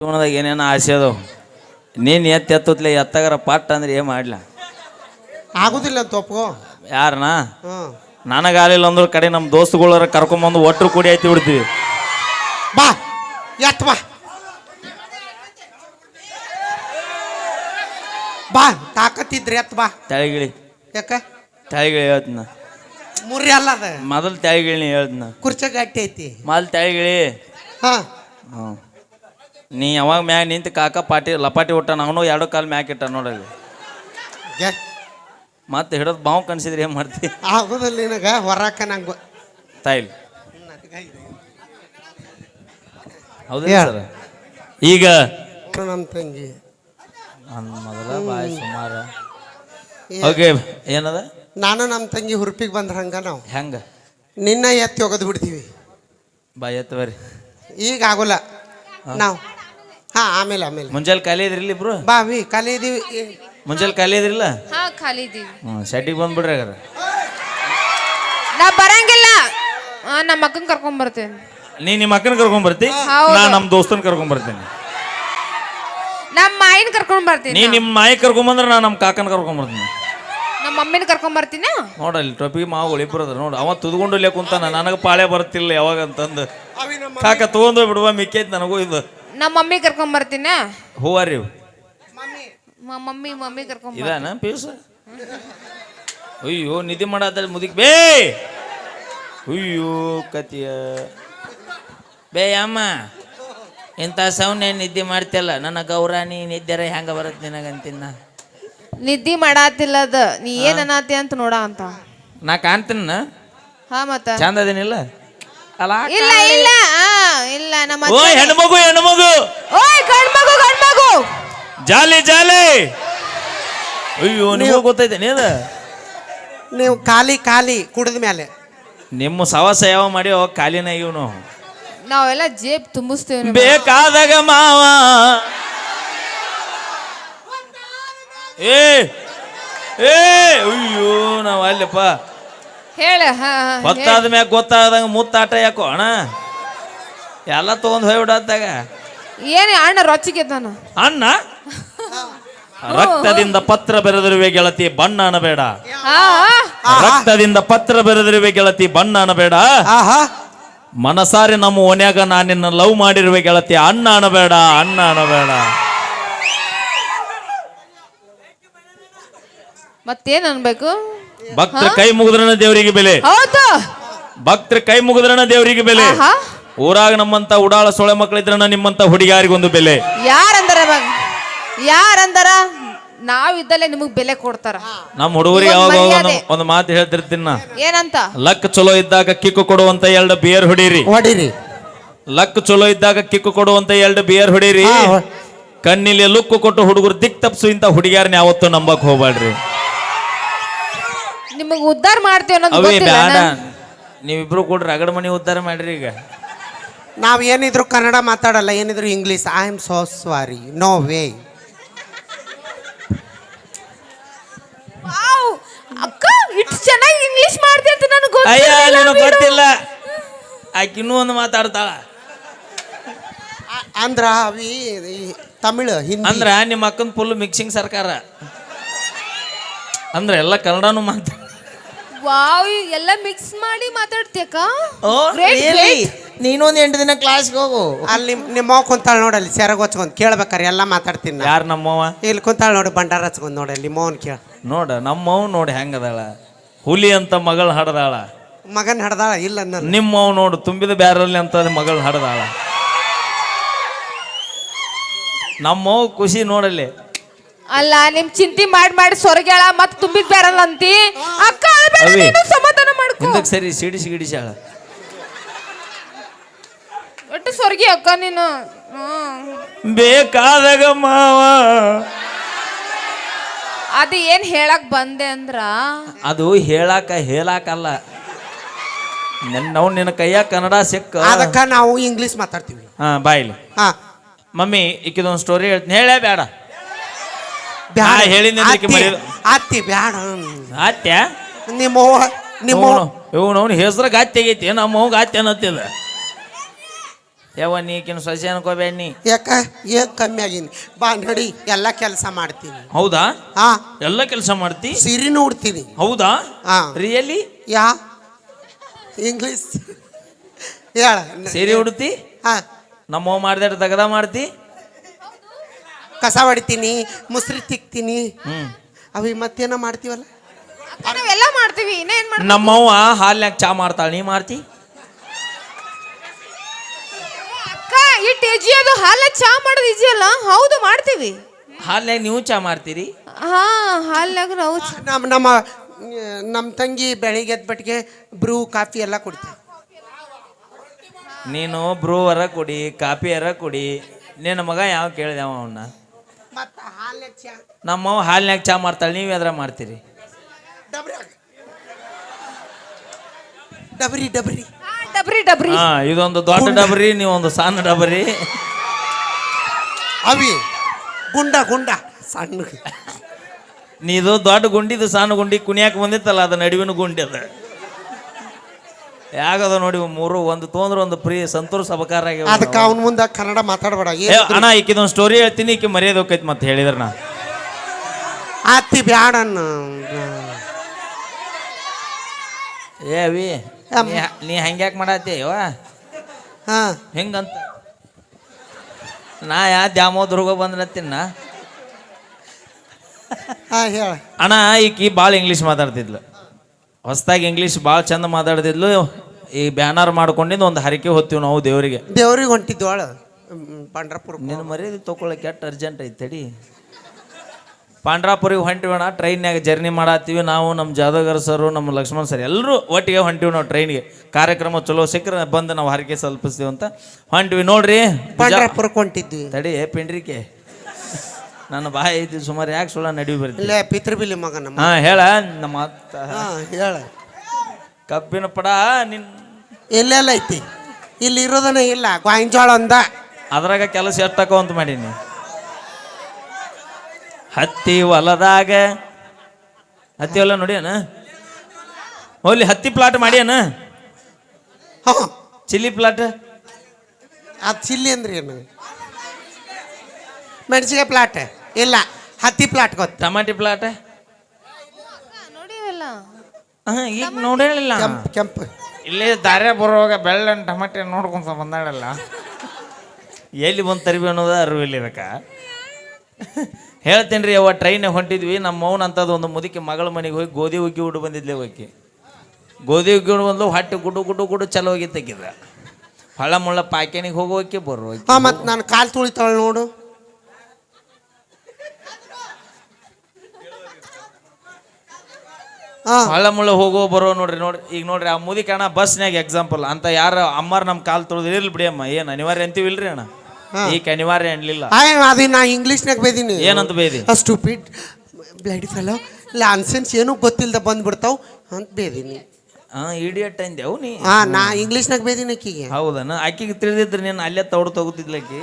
ಜೀವನದಾಗ ಏನೇನೋ ಆಸೆ ಅದು ನೀನ್ ಎತ್ತ ಎತ್ತತ್ಲೆ ಎತ್ತಗರ ಪಟ್ಟಂದ್ರೆ ಏನು ಮಾಡ್ಲ? ಆಗುದಿಲ್ಲ ಅಂತ ಒಪ್ಕೋ. ಯಾರನ? ಹ್ಮ್ ನನಗಾಲಿಲ್ಲ ಅಂದ್ರೆ ಕಡೆ ನಮ್ಮ ದೋಸ್ತುಗಳರ ಕರ್ಕೊಂಬಂದು ಒಟ್ಟರು ಕೂಡಿ ಆಯ್ತು ಬಿಡ್ತೀವಿ ಬಾ ಎತ್ ಬಾ. ಬಾ ತಾಕತ್ತಿದ್ರಿ ಎತ್ ಬಾ. ತೆಳಗಿಳಿ. ಯಾಕ? ತೆಳಗಿಳಿ ಹೇಳ್ತನ. ಮುರ್ರಿ ಅಲ್ಲ ಅದ. ಮೊದಲು ತೆಳಗಿಳಿ ಹೇಳ್ತೀನಿ. ಕುರ್ಚ ಗಟ್ಟಿ ಐತಿ. ಮೊದಲು ತೆಳಗಿಳಿ. ಹಾ. ಹ್ಞೂ ನೀ ಯಾವಾಗ ಮ್ಯಾಗ ನಿಂತು ಕಾಕ ಪಾಟಿ ಲಪಾಟಿ ಒಟ್ಟ ಅವನು ಎರಡು ಕಾಲು ಮ್ಯಾಕ್ ಇಟ್ಟ ನೋಡಲ್ಲಿ ಮತ್ತೆ ಹಿಡೋದು ಬಾವು ಕನ್ಸಿದ್ರೆ ಏನು ಮಾಡ್ತಿ? ಆಗುದಿಲ್ಲ ನಿನಗ ಹೊರಕ ನಂಗೆ ತಾಯಿಲ್ ಹೌದು. ಸರ್? ಈಗ ನಮ್ಮ ತಂಗಿ. ನನ್ನ ಮೊದಲ ಬಾಯಿ ಸುಮಾರ. ಓಕೆ ಏನದ? ನಾನು ನಮ್ಮ ತಂಗಿ ಹುರುಪಿಗೆ ಬಂದ್ರ ಹಂಗ ನಾವು. ಹೆಂಗ? ನಿನ್ನ ಎತ್ತಿ ಒಗದು ಬಿಡ್ತೀವಿ. ಬಾಯಿ ಎತ್ತವರಿ ಈಗ ಆಗೋಲ್ಲ. ನಾವು ಹಾ ಆಮೇಲೆ ಆಮೇಲೆ. ಮುಂಜಾನೆ ಖಾಲಿ ಇದ್ರಿಲ್ಲ ಇಬ್ರು? ಬಾ ವಿ ಕಲಿ ಇದೀವಿ. ಮುಂಜಾನೆ ಖಾಲಿ ಇದ್ರಿಲ್ಲ? ಹಾ ಖಾಲಿ ಇದೀವಿ. ಹ್ಞೂ ಶೆಟ್ಟಿಗೆ ಬಂದ್ಬಿಡ್ರಿ ಹಾಗಾದ್ರೆ. ನಾ ಬರಂಗಿಲ್ಲ. ಆ, ನಮ್ಮ ಅಕ್ಕನ್ ಕರ್ಕೊಂಡ್ ಬರ್ತೇನೆ. ನೀ ನಿಮ್ಮ ಅಕ್ಕನ ಕರ್ಕೊಂಡ್ ಬರ್ತಿ? ಹೌದು. ನಾ ನಮ್ಮ ದೋಸ್ತನ ಕರ್ಕೊಂಡ್ ಬರ್ತೀನಿ. ನಮ್ಮ ಮಾಯಿನ ಕರ್ಕೊಂಡ್ ನೀ ಬರ್ತೀನಿ ನಿಮ್ಮ ಮಾಯಿ ಕರ್ಕೊಂಡ್ ಬಂದ್ರೆ ನಾ ನಮ್ಮ ಕಾಕನ ಕರ್ಕೊಂಡ್ ಬರ್ತೀನಿ. ನಮ್ಮ ಮಮ್ಮಿನ ಕರ್ಕೊಂಡ್ ಬರ್ತೀನಿ? ನೋಡಲ್ಲಿ ಟೊಪಿಗೆ ಮಾವುಗಳು ಇಬ್ಬರು ಅದ್ರ. ನೋಡು ಅವ ತುದ್ಕೊಂಡು ಇಲ್ಲೇ ಕುಂತಾನ. ನನಗೆ ಪಾಳೆ ಬರ್ತಿಲ್ಲ ಯಾವಾಗ ಅಂತಂದು. ಕಾಕ ತಗೊಂಡು ಬಿಡುವ ಮಿಕ್ಕೈತಿ ನನಗೂ ಇದು. ನಮ್ಮ ಮಮ್ಮಿ ಕರ್ಕೊಂಡ್ ಬರ್ತೀನ? ಹೂ. ಮಮ್ಮಿ. ಮಮ್ಮಿ ಕರ್ಕೊಂಡ್ ಬರ್- ಇದಾನ ಪೀಸ್ ಅಯ್ಯೋ ನಿಧಿ ಮಾಡತ್ತಲ್ಲಿ ಮುದಿಕ್ ಬೇ! ಅಯ್ಯೋ ಕತಿಯ ಬೇ ಅಮ್ಮ. ಇಂಥ ಸೌನೆ ನಿದ್ದೆ ಮಾಡ್ತಿಯಲ್ಲ? ನನ್ನ ಗೌರಾಣಿ ನಿದ್ದೆರ ಹೆಂಗ ಬರುತ್ತೆ ನಿನಗಂತಿನ್ನ? ನಿದ್ದಿ ಮಾಡಾತಿಲ್ಲ ಅದ ನೀ ಏನ್ ಅನ್ನತಿ ಅಂತ ನೋಡ ಅಂತ. ನಾ ಕಾಣ್ತೀನ? ಹಾ ಮತ್ತ. ಚಂದ ಅದೇನಿಲ್ಲ ಅಲ್ಲ ಇಲ್ಲ ಇಲ್ಲ ಆ, ಇಲ್ಲ ನಮ್ಮ ಓ ಅಜ್ಜ- ಹೆಣ್ಮಗು ಹೆಣ್ಮಗು. ಓಯ್ ಗಂಡ್ಮಗು ಗಂಡ್ಮಗು. ಜಾಲಿ ಜಾಲಿ. ಅಯ್ಯೋ ನೀವು ಗೊತ್ತೈತೆ ನೀನು? ನೀವು ಖಾಲಿ ಖಾಲಿ ಕುಡಿದ ಮೇಲೆ ನಿಮ್ಮ ಸವಾಸ ಯಾವ ಮಾಡಿ ಅವಾಗ ಕಾಲಿನ ಇವನು. ನಾವೆಲ್ಲ ಜೇಬ್ ತುಂಬಿಸ್ತೇವೆ ಬೇಕಾದಾಗ ಮಾವ. ಏ ಏ ಅಯ್ಯೋ ನಾವು ಅಲ್ಲಪ್ಪ. ಹೇಳ. ಗೊತ್ತಾದ ಮ್ಯಾಗ ಗೊತ್ತಾದಂಗ ಮುತ್ತಾಟ ಯಾಕೋ ಅಣ್ಣ? ಎಲ್ಲ ತಗೊಂಡ್ ಹೋಗ್ಬಿಡತ್ತಾಗ ಏನೇ ಅಣ್ಣ ರೊಚ್ಚಿಗೆದ್ದಾನ ಅಣ್ಣ? ರಕ್ತದಿಂದ ಪತ್ರ ಬೆರೆದಿರುವೆ ಗೆಳತಿ ಬಣ್ಣ ಅನ್ನಬೇಡ ಹಾ ರಕ್ತದಿಂದ ಪತ್ರ ಬೆರೆದಿರುವೆ ಗೆಳತಿ ಬಣ್ಣ ಅನ್ನಬೇಡ ಆಹಾ. ಮನಸಾರಿ ನಮ್ಮ ಓನ್ಯಾಗ ನಾನಿನ್ನ ಲವ್ ಮಾಡಿರುವೆ ಗೆಳತಿ ಅಣ್ಣ ಅನ್ನಬೇಡ ಅಣ್ಣ ಅನ್ನಬೇಡ ಮತ್ತೇನ್ ಅನ್ಬೇಕು? ಭಕ್ತರ ಕೈ ಮುಗಿದ್ರನ ದೇವರಿಗೆ ಬೆಲೆ. ಹೌದು. ಭಕ್ತರ ಕೈ ಮುಗಿದ್ರನ ದೇವರಿಗೆ ಬೆಲೆ. ಆಹಾ. ಊರಾಗ ನಮ್ಮಂತ ಉಡಾಳ ಸೊಳೆ ಮಕ್ಕಳಿದ್ರನ ನಿಮ್ಮಂತ ಹುಡುಗಿಯಾರಿಗೊಂದು ಬೆಲೆ. ಯಾರಂದಾರ ಯಾರಂದರ? ನಾವಿದ್ದಲ್ಲೇ ನಿಮಗ್ ಬೆಲೆ ಕೊಡ್ತಾರ. ನಮ್ಮ ಹುಡುಗರಿಗೆ ಯಾವಾಗ ಮರ್ಯಾದೆ. ಒಂದು ಮಾತು ಹೇಳ್ತಿರ್ತೀನಿ ನಾ. ಏನಂತ? ಲಕ್ ಚಲೋ ಇದ್ದಾಗ ಕಿಕ್ಕು ಕೊಡುವಂತ ಎರಡು ಬಿಯರ್ ಹೊಡೀರಿ. ಹೊಡಿರಿ. ಲಕ್ ಚಲೋ ಇದ್ದಾಗ ಕಿಕ್ಕು ಕೊಡುವಂತ ಎರಡು ಬಿಯರ್ ಹೊಡೀರಿ. ಹಾ, ಹೊ- ಕಣ್ಣಿಲಿ ಲುಕ್ಕು ಕೊಟ್ಟು ಹುಡುಗರು ದಿಕ್ ತಪ್ಸು ಇಂತ ಹುಡುಗಿಯಾರನ್ನ ಯಾವತ್ತೂ ನಂಬಕ್ ಹೋಗ್ಬೇಡ್ರಿ ನಿಮಗ್ ಉದ್ದಾರ ಮಾಡ್ತೀವಿ ಅನ್ನೋದು ಅವೇ ಗೊತ್ತಿಲ್ಲ ಬೇಡ ನೀವಿಬ್ರು ಕೂಡ ರಗಡ ಮನಿ ಉದ್ಧಾರ ಮಾಡ್ರಿ ಈಗ. ನಾವು ಏನಿದ್ರು ಕನ್ನಡ ಮಾತಾಡಲ್ಲ ಏನಿದ್ರು English I am so sorry no way ಅಕ್ಕ ಇಷ್ಟು ಚೆನ್ನಾಗಿ ಇಂಗ್ಲಿಷ್ ಮಾಡ್ತಿ ಅಂತ ನನಗೆ ಅಯ್ಯ ನಿನಗೆ ಗೊತ್ತಿಲ್ಲ. ಆಕೆ ಇನ್ನೂ ಒಂದು ಮಾತಾಡ್ತಾಳ. ಅಂದ್ರ ಅವಿ ಈ ತಮಿಳು ಹಿಂದಿ. ಅಂದ್ರ ನಿಮ್ಮ ಅಕ್ಕನ ಫುಲ್ ಮಿಕ್ಸಿಂಗ್ ಸರ್ಕಾರ. ಅಂದ್ರೆ ಎಲ್ಲ ಕನ್ನಡನು ಮಾತಾಡ ವಾವ್ ಎಲ್ಲ ಮಿಕ್ಸ್ ಮಾಡಿ ಮಾತಾಡ್ತೀಯಕ್ಕ? Great, great. ನೀನೊಂದು ಎಂಟು ದಿನ ಕ್ಲಾಸ್ಗೆ ಹೋಗು. ಅಲ್ಲಿ ನಿಮ್ಮ ನಿಮ್ಮ ಅವ್ವ ಕುಂತಾಳ ನೋಡಲ್ಲಿ ಸೆರಗ್ ಹೊಚ್ಕೊಂಡ್ ಕೇಳ್ಬೇಕಾರೆ ಎಲ್ಲ ಮಾತಾಡ್ತೀನಿ ನಾ. ಯಾರು ನಮ್ಮವ ಇಲ್ಲಿ ಕುಂತಾಳ ನೋಡಿ ಬಂಡಾರ ಹಚ್ಕೊಂಡ್ ನೋಡಲ್ಲಿ ಮೋನ್ ಕೇಳ. ನೋಡ ನಮ್ಮವ್ ನೋಡಿ ಹೆಂಗದಾಳ. ಹುಲಿ ಅಂತ ಮಗಳು ಹಡದಾಳ. ಮಗನ್ ಹಡ್ದಾಳ? ಇಲ್ಲ ನಿಮ್ಮ ನಿಮ್ಮವ್ ನೋಡು ತುಂಬಿದ ಬ್ಯಾರಲ್ಲಿ ಅಂತ ಮಗಳು ಹಡದಾಳ. ನಮ್ಮವ್ ಖುಷಿ ನೋಡಲ್ಲಿ ಅಲ್ಲ. ನಿಮ್ ಚಿಂತಿ ಮಾಡಿ ಮಾಡಿ ಸೊರಗ್ಯಾಳ ಮತ್ ತುಂಬಿದ್ ಬೇರಲ್ಲ ಅಂತಿ? ಅಕ್ಕ ಅಳ್ಬೇಡ ಅವಿ. ನೀನು ಸಮಾಧಾನ ಮಾಡ್ಕೊ. ಹಿಂದಕ್ಕೆ ಸರಿ ಸಿಡಿಸಿ ಗಿಡಿಸಾಳ ಒಟ್ಟು ಸ್ವರ್ಗಿ ಅಕ್ಕ ನೀನು. ಬೇಕಾದಾಗ ಮಾವ. ಅದು ಏನ್ ಹೇಳಕ್ ಬಂದೆ ಅಂದ್ರ? ಅದು ಹೇಳಾಕ ಹೇಳಾಕಲ್ಲ. ನಾವು ನಿನ್ನ ಕೈಯಾಗ ಕನ್ನಡ ಸಿಕ್ಕ. ಅದಕ್ಕೆ ನಾವು ಇಂಗ್ಲಿಷ್ ಮಾತಾಡ್ತೀವಿ. ಹಾ ಬಾಯಿಲಿ. ಹಾ. ಮಮ್ಮಿ ಇಕ್ಕಿದೊಂದು ಸ್ಟೋರಿ ಹೇಳ್ತೀನಿ. ಹೇಳೇ ಬೇಡ. ಬ್ಯಾಡ. ಹಾ, ಹೇಳಿದ್ನಿ ಈಕಿ ಅತ್ತಿ- ಮರ್ಯಾದೆ- ಅತ್ತಿ ಬ್ಯಾಡ. ಆತ್ಯ ನಿಮ್ಮವ್ವ ನಿಮ್ಮ ಇವನು ಹೆಸ್ರಾಗ ಆತ್ಯ ಆಗೈತಿ ನಮ್ಮ ಅವ್ಗ ಆತ್ಯ ಯಾವ ನೀಕಿನ ಸೊಸೆ ಅನ್ಕೋಬೇಡ ನೀ. ಯಾಕ? ಏನ್ ಕಮ್ಮಿ ಆಗೀನಿ? ಬಾ ನಡಿ ಎಲ್ಲ ಕೆಲಸ ಮಾಡ್ತೀನಿ. ಹೌದಾ? ಹಾ. ಎಲ್ಲ ಕೆಲಸ ಮಾಡ್ತಿ? ಸೀರೆನೂ ಉಡ್ತೀನಿ. ಹೌದಾ? ಹಾ. ರಿಯಲಿ? ಯಾ? ಇಂಗ್ಲಿಷ್? ಹೇಳ. ಸೀರೆ ಉಡ್ತಿ? ಹಾ. ನಮ್ಮವ್ ಮಾಡ್ದಾರ ತಗದ ಮಾಡ್ತಿ? ಕಸ ಹೊಡಿತೀನಿ ಮುಸ್ರಿ ತಿಕ್ತೀನಿ. ಹ್ಮ್. ಅವಿ ಮತ್ತೇನ ಮಾಡ್ತೀವಲ್ಲ? ನಾವೆಲ್ಲ ಮಾಡ್ತೀವಿ. ಇನ್ನೇನ್ ಮಾಡ್ತೀವಿ ನಮ್ಮವ್ವ ಹಾಲ್ನ್ಯಾಗ ಚಾ ಮಾಡ್ತಾಳ ನೀ ಮಾಡ್ತಿ ಅಕ್ಕ ಇಟ್ಟು ಎಜಿ ಅದು ಹಾಲ ಚಾ ಮಾಡೋದು ಈಜಿ ಅಲ್ಲ ಹೌದು ಮಾಡ್ತೀವಿ. ಹಾಲೆ ನೀವು ಚಾ ಮಾಡ್ತೀರಿ? ಹಾ ಹಾಲ್ನಾಗ ನಾವು ಚಾ- ನಮ್ಮ ನಮ್ಮ ನಮ್ಮ ತಂಗಿ ಬೆಳಿಗ್ಗೆ ಎದ್ಬಟ್ಟಿಗೆ ಬ್ರೂ ಕಾಫಿ ಎಲ್ಲ ಕೊಡ್ತೀವಿ ನೀನು ಬ್ರೂವರ ಕುಡಿ ಕಾಪಿಯರ ಕುಡಿ. ನಿನ್ನ ಮಗ ಯಾವ ಕೇಳಿದವ ಅವನ್ನ ಮತ್ತೆ ಹಾಲು ಚಾ. ನಮ್ಮವ್ವ ಹಾಲ್ನ್ಯಾಗ ಚಾ ಮಾಡ್ತಾಳೆ ನೀವು ಯಾವ್ದ್ರ ಮಾಡ್ತೀರಿ? ಡಬ್ರಿ ಡಬರಿ ಡಬ್ರಿ. ಡಬ್ರಿ ಡಬ್ರಿ. ಹಾ ಇದೊಂದು ದೊಡ್ಡ ಡಬರಿ ನೀವೊಂದು ಸಣ್ಣ ಡಬರಿ. ಅವಿ. ಗುಂಡ ಗುಂಡ. ಸಣ್ಣ. ನೀದು ದೊಡ್ಡ ಗುಂಡಿ ಇದು ಸಣ್ಣ ಗುಂಡಿ ಕುಣಿಯಾಕ ಬಂದಿತ್ತಲ್ಲ ಅದು ನಡುವಿನ ಗುಂಡಿ ಅದ. ಯಾಗದ ನೋಡಿ ಮೂರು ಒಂದು ತೊಂದ್ರೆ ಒಂದು ಪ್ರೀ ಸಂತೋಷ ಸಬಕಾರ ಆಗ್ಯಾವ ಅದಕ್ಕೆ ಅವನ. ಮುಂದೆ ಕನ್ನಡ ಮಾತಾಡಬೇಡ. ಏ, ಅಣ್ಣ ಈಕಿದೊಂದು ಸ್ಟೋರಿ ಹೇಳ್ತೀನಿ ಈಕಿ ಮರ್ಯಾದೆ ಹೋಕೈತಿ ಮತ್ತೆ ಹೇಳಿದ್ರ ನಾ. ಆತಿ ಬ್ಯಾಡ ಅನ್ನು. ಏ ಅವಿ. ನೀ- ಹಂಗ್ಯಾಕ್ ಮಾಡತ್ತಿ ಯವ್ವ. ಹಾ. ಹೆಂಗಂತ? ನಾ ಯಾ ದ್ಯಾಮೋದ್ರಗ ಬಂದ್ರತ್ತಿನ ಹೇಳ. ಅಣ್ಣ ಈಕಿ ಭಾಳ ಇಂಗ್ಲೀಷ್ ಮಾತಾಡ್ತಿದ್ಲು. ಹೊಸ್ದಾಗಿ ಇಂಗ್ಲೀಷ್ ಭಾಳ ಚಂದ ಮಾತಾಡ್ತಿದ್ಲು. ಈ ಬ್ಯಾನರ್ ಮಾಡ್ಕೊಂಡಿದ್ದು ಒಂದು ಹರಿಕೆ ಹೊತ್ತೀವಿ ನಾವು ದೇವರಿಗೆ. ದೇವ್ರಿಗೆ ಹೊಂಟಿದ್ವಳ. ಪಂಡ್ರಪುರ ನಿನ್ನ ಮರ್ಯಾದೆ ತೊಗೊಳಕ್ಕೆ ಎಷ್ಟು ಅರ್ಜೆಂಟ್ ಐತೆ ತಡಿ. ಪಾಂಡ್ರಾಪುರಿಗೆ ಹೊಂಟಿವಣ ಟ್ರೈನ್ಯಾಗ ಜರ್ನಿ ಮಾಡತ್ತೀವಿ. ನಾವು ನಮ್ಮ ಜಾದವ್ಗರ್ ಸರು ನಮ್ಮ ಲಕ್ಷ್ಮಣ್ ಸರ್ ಎಲ್ಲರೂ ಒಟ್ಟಿಗೆ ಹೊಂಟಿವಿ ನಾವು ಟ್ರೈನ್ಗೆ. ಕಾರ್ಯಕ್ರಮ ಚಲೋ ಸಿಕ್ಕರೆ ಬಂದು ನಾವು ಹರಕೆ ಸಲ್ಪಿಸ್ತೀವಿ ಅಂತ ಹೊಂಟಿವಿ. ನೋಡ್ರಿ ಪಾಂಡ್ರಾಪುರಕ್ಕೆ ಹೊಂಟಿದ್ವಿ. ತಡಿ ಪಿಂಡ್ರಿಕೆ. ನನ್ನ ಬಾಯಿ ಐತಿ ಸುಮಾರು ಯಾಕೆ ಸುಳ್ಳ ನಡಿವಿ ಬರ್ತಿ ಇಲ್ಲ ಪಿತೃಬಿಲಿ ಮಗ ನಮ್ಮ ಹಾಂ ಹೇಳ ನಮ್ಮ ಅತ್ತ. ಹೇಳ. ಕಬ್ಬಿನ ಪಡ ನಿನ್ ಎಲ್ಲೆಲ್ಲ ಐತಿ? ಇಲ್ಲಿ ಇರೋದನ್ನ ಇಲ್ಲ ಗಾಂಜಾಳ ಅಂದ. ಅದ್ರಾಗ ಕೆಲಸ ಎಷ್ಟಕ್ಕೋ ಅಂತ ಮಾಡೀನಿ. ಹತ್ತಿ ಹೊಲದಾಗ. ಹತ್ತಿ ಹೊಲ ನೋಡ್ಯಾನ? ಹೋಗ್ಲಿ ಹತ್ತಿ ಪ್ಲಾಟ್ ಮಾಡ್ಯಾನ? ಹಾ. ಚಿಲ್ಲಿ ಪ್ಲಾಟ್ ಆ ಚಿಲ್ಲಿ ಅಂದ್ರೆ ಏನು? ಮೆಣಸಿಗೆ ಪ್ಲಾಟ್ ಇಲ್ಲ ಹತ್ತಿ ಪ್ಲಾಟ್ ಗೊತ್ತ. ಟಮಾಟಿ ಪ್ಲಾಟ್ ಹಾ ಈಗ ನೋಡಿಲ್ಲ ಕೆಂಪು ಕೆಂಪು. ದಾರೆ ದಾರ್ಯ ಬರುವಾಗ ಬೆಳ್ಳನ್ ಟಮಾಟೆ ನೋಡ್ಕೊಂತ ಬಂದಾಳಲ್ಲ ಎಲ್ಲಿ ಬಂದು ತರಿಬಿ ಅನ್ನೋದು ಅರಿವಿಲ್ಲ ಇದಕ್ಕೆ ಹೇಳ್ತೀನಿ ರೀ ಅವ ಟ್ರೈನ್ ಹೊಂಟಿದ್ವಿ ನಮ್ಮ ಮೌನ ಅಂತದ್ದು ಒಂದು ಮುದುಕಿ ಮಗಳ ಮನೆಗೆ ಹೋಗಿ ಗೋಧಿ ಉಗ್ಗಿ ಉಡು ಬಂದಿದ್ಲೆ ಹೋಗಿ ಗೋಧಿ ಉಗ್ಗಿ ಉಡು ಬಂದು ಹೊಟ್ಟೆ ಗುಡು ಗುಡು ಗುಡು ಚಲೋ ಹೋಗಿ ತೆಗಿದ ಹಳ್ಳ ಮುಳ್ಳ ಪಾಕೇನಿಗೆ ಹೋಗೋಕೆ ಬರೋ ಮತ್ತೆ ನಾನು ಕಾಲು ತುಳಿತಾಳ ನೋಡು. ಹಳ್ಳ ಮುಳ್ಳ ಹೋಗೋ ಬರೋ ನೋಡ್ರಿ ನೋಡ್ರಿ ಈಗ ನೋಡ್ರಿ ಆ ಮುದಿ ಅಣ್ಣ ಬಸ್ನಾಗ ಎಕ್ಸಾಂಪಲ್ ಅಂತ ಯಾರು ಅಮ್ಮರ್ ನಮ್ಮ ಕಾಲು ತೊಳೆದು ಇರ್ಲಿ ಬಿಡಿ ಅಮ್ಮ ಏನು ಅನಿವಾರ್ಯ ಅಂತೀವಿ ಇಲ್ರಿ ಅಣ್ಣ? ಈಗ ಅನಿವಾರ್ಯ ಅನ್ಲಿಲ್ಲ. ಅದು ನಾ ಇಂಗ್ಲೀಷ್ನಾಗ ಬೇದೀನಿ ಏನಂತ ಬೈದಿ? ಸ್ಟೂಪಿಡ್ ಬ್ಲಡಿ ಫೆಲೋ ಲಾನ್ಸೆನ್ಸ್ ಏನೂ ಗೊತ್ತಿಲ್ಲದ ಬಂದ್ಬಿಡ್ತಾವ್ ಅಂತ ಬೈದೀನಿ ಹಾ ಇಡಿಯಟ್ ಅಂದೆವು ನೀ. ಹಾ ನಾ ಇಂಗ್ಲೀಷ್ನಾಗ ಬೇದೀನಿ ಆಕಿಗೆ. ಹೌದನ? ಆಕಿಗೆ ತಿಳಿದಿದ್ರೆ ನೀನು ಅಲ್ಲೇ ತೌಡ್ ತಗೋತಿದ್ಲ ಆಕಿ?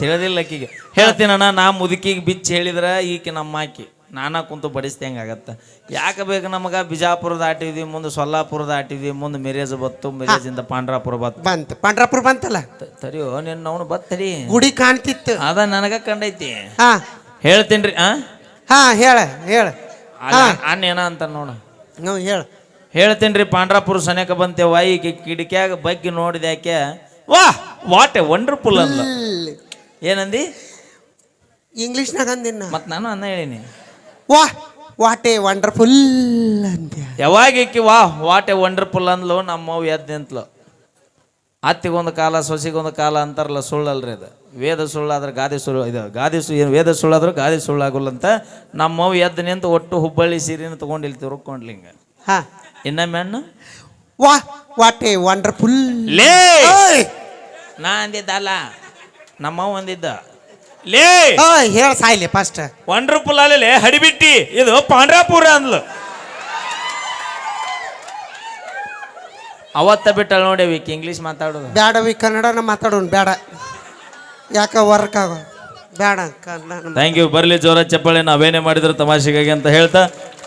ತಿಳಿದಿಲ್ಲ ಆಕಿಗೆ. ಹೇಳ್ತೀನಣ್ಣ ನಾ ಮುದುಕಿಗೆ ಬಿಚ್ಚಿ ಹೇಳಿದ್ರ ಈಕೆ ನಮ್ಮ ಆಕಿ. ನಾನಾ ಕುಂತು ಬಡಿಸ್ತೆ ಆಗತ್ತೆ. ಯಾಕೆ ಬೇಕು ನಮಗೆ? ಬಿಜಾಪುರದ ಆಟಿದ್ವಿ ಮುಂದೆ ಸೊಲ್ಲಾಪುರ ಆಟಿದ್ವಿ ಮುಂದೆ ಮಿರೇಜ್ ಬತ್ತು ಮಿರೇಜಿಂದ ಪಾಂಡ್ರಾಪುರ ಬತ್ತು ಬಂತ. ಪಾಂಡ್ರಾಪುರ ಬಂತಲ್ಲ? ತರಿಯೋ ನಿನ್ನ ಅವನು ಬತ್ತರಿ ಗುಡಿ ಕಾಣ್ತಿತ್ತು. ಅದ ನನಗ ಕಂಡೈತಿ. ಹಾ. ಹೇಳ್ತೀನಿ ಆ? ಹಾ ಹೇಳ ಹೇಳ. ಅನ್ನೇನ ಅಂತ ನೋಡು. ನಾವು ಹೇಳ. ಹೇಳ್ತೀನಿ ರೀ ಪಾಂಡ್ರಾಪುರ ಸನೇಕ ಬಂತೇವ ಈಗ ಕಿಡಿಕ್ಯಾಗ ಬಗ್ಗಿ ನೋಡಿದ್ಯಾಕೆ ವಾ ವಾಟ್ ಎ ವಂಡರ್ಫುಲ್ ಅಲ್ಲ. ಏನಂದಿ? ಇಂಗ್ಲೀಷ್ನಾಗ ಅಂದಿನ. ಮತ್ತೆ ನಾನು ಅನ್ನ ಹೇಳಿನಿ. ವಾ ವಾಟ್ ಎ ವಂಡರ್ಫುಲ್ ಅಂತ ಯಾವಾಗ ಈಕಿ ವಾ ವಾಟ್ ಎ ವಂಡರ್ಫುಲ್ ಅಂದ್ಲು ನಮ್ಮ ಎದ್ದು ನಿಂತ್ಲು. ಅತ್ತಿಗೊಂದು ಕಾಲ ಸೊಸಿಗೊಂದು ಕಾಲ ಅಂತಾರಲ್ಲ ಸುಳ್ಳಲ್ರಿ ಅದು. ವೇದ ಸುಳ್ಳಾದ್ರೆ ಗಾದೆ ಸುಳ್ಳು ಇದು ಗಾದೆ ಸು ಏನು ವೇದ ಸುಳ್ಳಾದ್ರೆ ಗಾದೆ ಸುಳ್ಳಾಗಲ್ಲ ಅಂತ ನಮ್ಮವ್ ಎದ್ದು ನಿಂತು ಒಟ್ಟು ಹುಬ್ಬಳ್ಳಿ ಸೀರೆನ ತೊಗೊಂಡು ರುಕ್ಕೊಂಡ್ಲಿ ಹಿಂಗೆ. ಹಾ. ಇನ್ನೊಮ್ಮೆ ಅಣ್ಣ ವಾ ವಾಟ್ ಎ ವಂಡರ್ಫುಲ್. ಲೇ! ನಾ ಅಂದಿದ್ದಲ್ಲ ನಮ್ಮವ್ ಅಂದಿದ್ದ. ಲೇ! ಹೇಳ ಸಾಯ್ಲಿ ಫಸ್ಟ್ ವಂಡರ್ಫುಲ್ ಅಲ್ಲೇ ಹಡಿಬಿಟ್ಟಿ. ಇದು ಪಾಂಡ್ರಾಪುರ ಅಂದ್ಲು. ಅವತ್ತ ಬಿಟ್ಟಲ್ಲ ನೋಡಿ ವಿಕ್ ಇಂಗ್ಲೀಷ್ ಮಾತಾಡೋದು. ಬೇಡ ವಿ ಕನ್ನಡನ ಮಾತಾಡೋಣ ಬೇಡ ಯಾಕ ವರ್ಕ್ ಆಗೋ? ಬೇಡ ಕನ್ನಡ ಥ್ಯಾಂಕ್ ಯು ಬರಲಿ ಜೋರ ಚಪ್ಪಾಳೆ ನಾವೇನೇ ಮಾಡಿದ್ರು ತಮಾಷೆಗಾಗಿ ಅಂತ ಹೇಳ್ತಾ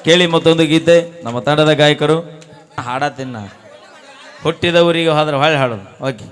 ಕೇಳಿ ಮತ್ತೊಂದು ಗೀತೆ. ನಮ್ಮ ತಂಡದ ಗಾಯಕರು. ಹಾಡತ್ತಿನ ಹುಟ್ಟಿದ ಊರಿಗೆ ಹೋದ್ರೆ ಹೊಳ್ಳೆ ಹಾಡೋದು ಓಕೆ.